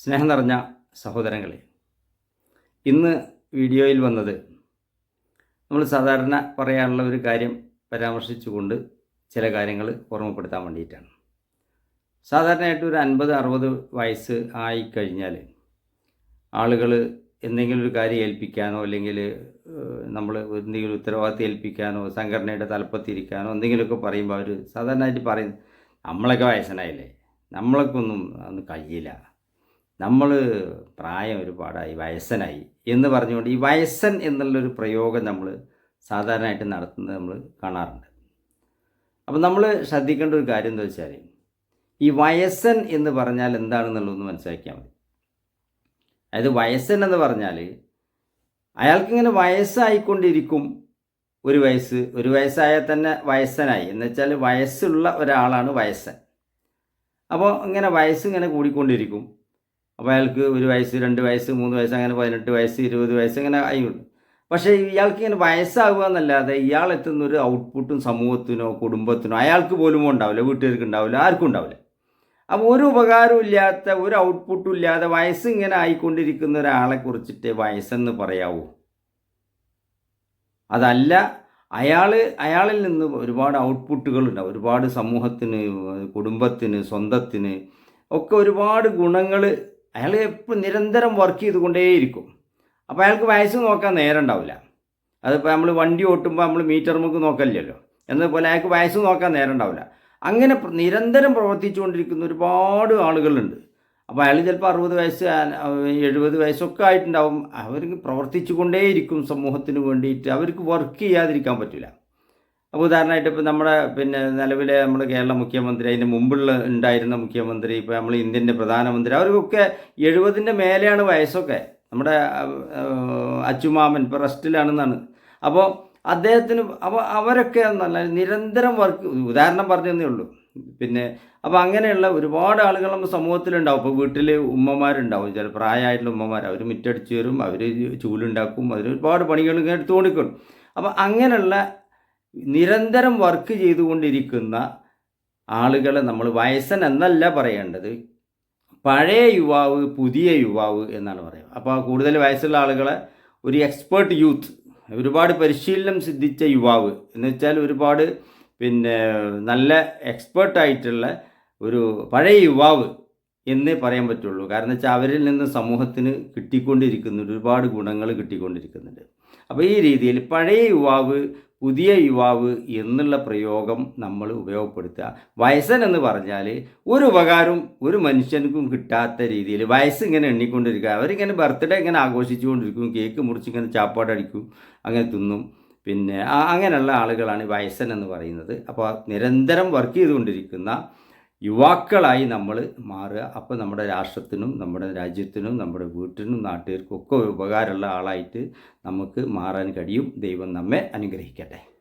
സ്നേഹം നിറഞ്ഞ സഹോദരങ്ങളെ ഇന്ന് വീഡിയോയിൽ വന്നത് നമ്മൾ സാധാരണ പറയാനുള്ള ഒരു കാര്യം പരാമർശിച്ചുകൊണ്ട് ചില കാര്യങ്ങൾ ഓർമ്മപ്പെടുത്താൻ വേണ്ടിയിട്ടാണ്. സാധാരണയായിട്ട് ഒരു അൻപത് അറുപത് വയസ്സ് ആയിക്കഴിഞ്ഞാൽ ആളുകൾ എന്തെങ്കിലും ഒരു കാര്യം ഏൽപ്പിക്കാനോ അല്ലെങ്കിൽ നമ്മൾ എന്തെങ്കിലും ഉത്തരവാദിത്തം ഏൽപ്പിക്കാനോ സംഘടനയുടെ തലപ്പത്തിരിക്കാനോ എന്തെങ്കിലുമൊക്കെ പറയുമ്പോൾ അവർ സാധാരണയായിട്ട് പറയും നമ്മളൊക്കെ വയസ്സനായില്ലേ? നമ്മളൊക്കെ ഒന്നും അന്ന് കഴിയില്ല. നമ്മൾ പ്രായം ഒരുപാടായി വയസ്സനായി എന്ന് പറഞ്ഞുകൊണ്ട് ഈ വയസ്സൻ എന്നുള്ളൊരു പ്രയോഗം നമ്മൾ സാധാരണയായിട്ട് നടത്തുന്നത് നമ്മൾ കാണാറുണ്ട്. അപ്പം നമ്മൾ ശ്രദ്ധിക്കേണ്ട ഒരു കാര്യം എന്താ വെച്ചാൽ ഈ വയസ്സൻ എന്ന് പറഞ്ഞാൽ എന്താണെന്നുള്ളതൊന്ന് മനസ്സിലാക്കിയാൽ മതി. അതായത് വയസ്സൻ എന്ന് പറഞ്ഞാൽ അയാൾക്കിങ്ങനെ വയസ്സായിക്കൊണ്ടിരിക്കും ഒരു വയസ്സ് ഒരു വയസ്സായാൽ തന്നെ വയസ്സനായി. എന്ന് വെച്ചാൽ വയസ്സുള്ള ഒരാളാണ് വയസ്സൻ. അപ്പോൾ ഇങ്ങനെ വയസ്സ് ഇങ്ങനെ കൂടിക്കൊണ്ടിരിക്കും. അപ്പോൾ അയാൾക്ക് ഒരു വയസ്സ് രണ്ട് വയസ്സ് മൂന്ന് വയസ്സ് അങ്ങനെ പതിനെട്ട് വയസ്സ് ഇരുപത് വയസ്സ് അങ്ങനെ ആയിട്ടുണ്ട്. പക്ഷേ ഇയാൾക്ക് ഇങ്ങനെ വയസ്സാവുക എന്നല്ലാതെ ഇയാൾ എത്തുന്ന ഒരു ഔട്ട്പുട്ടും സമൂഹത്തിനോ കുടുംബത്തിനോ അയാൾക്ക് പോലും ഉണ്ടാവില്ല വീട്ടുകാർക്ക് ഉണ്ടാവില്ല ആർക്കും ഉണ്ടാവില്ല. അപ്പോൾ ഒരു ഉപകാരവും ഇല്ലാത്ത ഒരു ഔട്ട്പുട്ടും ഇല്ലാതെ വയസ്സ് ഇങ്ങനെ ആയിക്കൊണ്ടിരിക്കുന്ന ഒരാളെ കുറിച്ചിട്ട് വയസ്സെന്ന് പറയാവൂ? അതല്ല അയാൾ അയാളിൽ നിന്ന് ഒരുപാട് ഔട്ട്പുട്ടുകളുണ്ടാവും ഒരുപാട് സമൂഹത്തിന് കുടുംബത്തിന് സ്വന്തത്തിന് ഒക്കെ ഒരുപാട് ഗുണങ്ങൾ അയാൾ എപ്പോഴും നിരന്തരം വർക്ക് ചെയ്തുകൊണ്ടേയിരിക്കും. അപ്പോൾ അയാൾക്ക് വയസ്സ് നോക്കാൻ നേരം ഉണ്ടാവില്ല. അതിപ്പോൾ നമ്മൾ വണ്ടി ഓട്ടുമ്പോൾ നമ്മൾ മീറ്റർ നമുക്ക് നോക്കലില്ലല്ലോ. എന്നതുപോലെ അയാൾക്ക് വയസ്സ് നോക്കാൻ നേരം ഉണ്ടാവില്ല. അങ്ങനെ നിരന്തരം പ്രവർത്തിച്ചുകൊണ്ടിരിക്കുന്ന ഒരുപാട് ആളുകളുണ്ട്. അപ്പോൾ അയാൾ ചിലപ്പോൾ അറുപത് വയസ്സ് എഴുപത് വയസ്സൊക്കെ ആയിട്ടുണ്ടാവും. അവർക്ക് പ്രവർത്തിച്ചു കൊണ്ടേയിരിക്കും സമൂഹത്തിന് വേണ്ടിയിട്ട്. അവർക്ക് വർക്ക് ചെയ്യാതിരിക്കാൻ പറ്റില്ല അപ്പോൾ ഉദാഹരണമായിട്ട് ഇപ്പോൾ നമ്മുടെ പിന്നെ നിലവിലെ നമ്മുടെ കേരള മുഖ്യമന്ത്രി അതിന്റെ മുമ്പുള്ള ഉണ്ടായിരുന്ന മുഖ്യമന്ത്രി ഇപ്പോൾ നമ്മൾ ഇന്ത്യന്റെ പ്രധാനമന്ത്രി അവർക്കൊക്കെ എഴുപതിന്റെ മേലെയാണ് വയസ്സൊക്കെ. നമ്മുടെ അച്ചുമാമൻ ഇപ്പോൾ റെസ്റ്റിലാണെന്നാണ്. അപ്പോൾ അദ്ദേഹത്തിന് അപ്പോൾ അവരൊക്കെ നല്ല നിരന്തരം വർക്ക് ഉദാഹരണം പറഞ്ഞതേ ഉള്ളൂ. പിന്നെ അപ്പോൾ അങ്ങനെയുള്ള ഒരുപാട് ആളുകൾ നമ്മുടെ സമൂഹത്തിലുണ്ടാവും. ഇപ്പോൾ വീട്ടിൽ ഉമ്മമാരുണ്ടാവും. ചില പ്രായമായിട്ടുള്ള ഉമ്മമാർ അവർ മുറ്റടിച്ച് വരും അവർ ചൂലുണ്ടാക്കും അവർ ഒരുപാട് പണികൾ ഇങ്ങനെ എടുത്തുകൊണ്ടിരിക്കും. അപ്പോൾ അങ്ങനെയുള്ള നിരന്തരം വർക്ക് ചെയ്തുകൊണ്ടിരിക്കുന്ന ആളുകളെ നമ്മൾ വയസ്സൻ എന്നല്ല പറയേണ്ടത്. പഴയ യുവാവ് പുതിയ യുവാവ് എന്നാണ് പറയുക. അപ്പോൾ കൂടുതൽ വയസ്സുള്ള ആളുകളെ ഒരു എക്സ്പേർട്ട് യൂത്ത് ഒരുപാട് പരിശീലനം സിദ്ധിച്ച യുവാവ് എന്ന് വെച്ചാൽ ഒരുപാട് പിന്നെ നല്ല എക്സ്പേർട്ടായിട്ടുള്ള ഒരു പഴയ യുവാവ് എന്നേ പറയാൻ പറ്റുള്ളൂ. കാരണം വെച്ചാൽ അവരിൽ നിന്ന് സമൂഹത്തിന് കിട്ടിക്കൊണ്ടിരിക്കുന്നുണ്ട്. ഒരുപാട് ഗുണങ്ങൾ കിട്ടിക്കൊണ്ടിരിക്കുന്നുണ്ട്. അപ്പോൾ ഈ രീതിയിൽ പഴയ യുവാവ് പുതിയ യുവാവ് എന്നുള്ള പ്രയോഗം നമ്മൾ ഉപയോഗപ്പെടുത്തുക. വയസ്സൻ എന്ന് പറഞ്ഞാൽ ഒരു ഉപകാരവും ഒരു മനുഷ്യനും കിട്ടാത്ത രീതിയിൽ വയസ്സ് ഇങ്ങനെ എണ്ണിക്കൊണ്ടിരിക്കുക. അവരിങ്ങനെ ബർത്ത്ഡേ ഇങ്ങനെ ആഘോഷിച്ചുകൊണ്ടിരിക്കും കേക്ക് മുറിച്ച് ഇങ്ങനെ ചാപ്പാടടിക്കും അങ്ങനെ തിന്നും. പിന്നെ അങ്ങനെയുള്ള ആളുകളാണ് വയസ്സൻ എന്ന് പറയുന്നത്. അപ്പോൾ നിരന്തരം വർക്ക് ചെയ്തുകൊണ്ടിരിക്കുന്ന യുവാക്കളായി നമ്മൾ മാറുക. അപ്പോൾ നമ്മുടെ രാഷ്ട്രത്തിനും നമ്മുടെ രാജ്യത്തിനും നമ്മുടെ വീട്ടിനും നാട്ടുകാർക്കും ഒക്കെ ഉപകാരമുള്ള ആളായിട്ട് നമുക്ക് മാറാൻ കഴിയും. ദൈവം നമ്മെ അനുഗ്രഹിക്കട്ടെ.